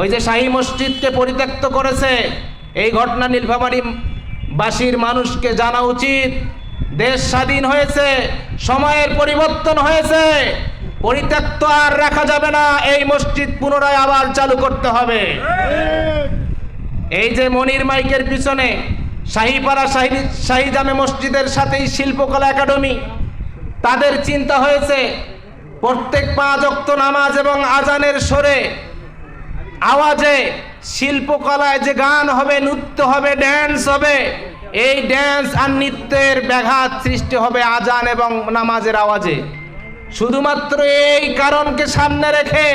ওই যে শাহী মসজিদকে পরিত্যক্ত করেছে, এই ঘটনা নীলফামারী বাসীর মানুষকে জানা উচিত। দেশ স্বাধীন হয়েছে, সময়ের পরিবর্তন হয়েছে, পরিত্যক্ত আর রাখা যাবে না, এই মসজিদ পুনরায় আবার চালু করতে হবে। এই যে মনির মাইকের পিছনে শাহিপাড়া শাহি শাহি জামে মসজিদের সাথেই শিল্পকলা একাডেমি, তাদের চিন্তা হয়েছে, প্রত্যেক পাঁচ অক্ত নামাজ এবং আজানের সরে আওয়াজে শিল্পকলায় যে গান হবে, নৃত্য হবে ড্যান্স হবে, এই ড্যান্স আর নৃত্যের ব্যাঘাত সৃষ্টি হবে আজান এবং নামাজের আওয়াজে। শুধুমাত্র এই কারণকে সামনে রেখে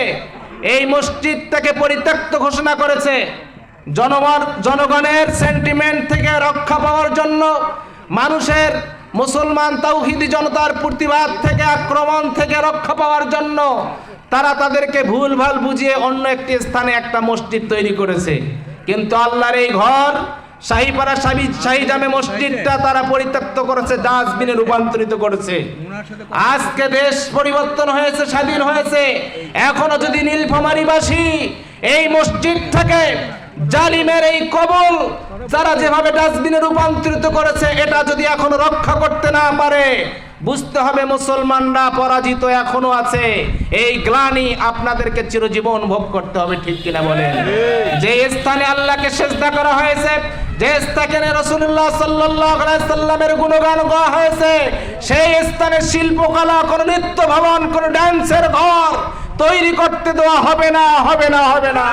এই মসজিদটাকে পরিত্যক্ত ঘোষণা করেছে। জনগণ, জনগণের সেন্টিমেন্ট থেকে রক্ষা পাওয়ার জন্য মানুষের মুসলমান তাওহিদি জনতার প্রতিবাদ থেকে, আক্রমণ থেকে রক্ষা পাওয়ার জন্য তারা তাদেরকে ভুল ভালো বুঝিয়ে অন্য একটি স্থানে একটা মসজিদ তৈরি করেছে। কিন্তু আল্লাহর এই ঘর, শাহিপাড়া শাহী শাহী জামে মসজিদটা তারা পরিত্যক্ত করেছে, ডাস্টবিনে রূপান্তরিত করেছে। আজকে দেশ পরিবর্তন হয়েছে, স্বাধীন হয়েছে। এখনও যদি নীলফামারীবাসী এই মসজিদটাকে জালিমের এই কবল যারা যেভাবে ডাস্টবিনে রূপান্তরিত করেছে, এটা যদি এখনও রক্ষা করতে না পারে বুঝতে হবে মুসলমানরা পরাজিত এখনও আছে। এই গ্লানি আপনাদেরকে চিরজীবন ভোগ করতে হবে ঠিক কিনা বলেন? যে স্থানে আল্লাহকে সেজদা করা হয়েছে যে স্থানে রসুল্লাহ সাল্লামের গুণগান গাওয়া হয়েছে সেই স্থানে শিল্পকলা কোন নৃত্য ভবন কোন ড্যান্সের ঘর তৈরি করতে দেওয়া হবে না হবে না হবে না।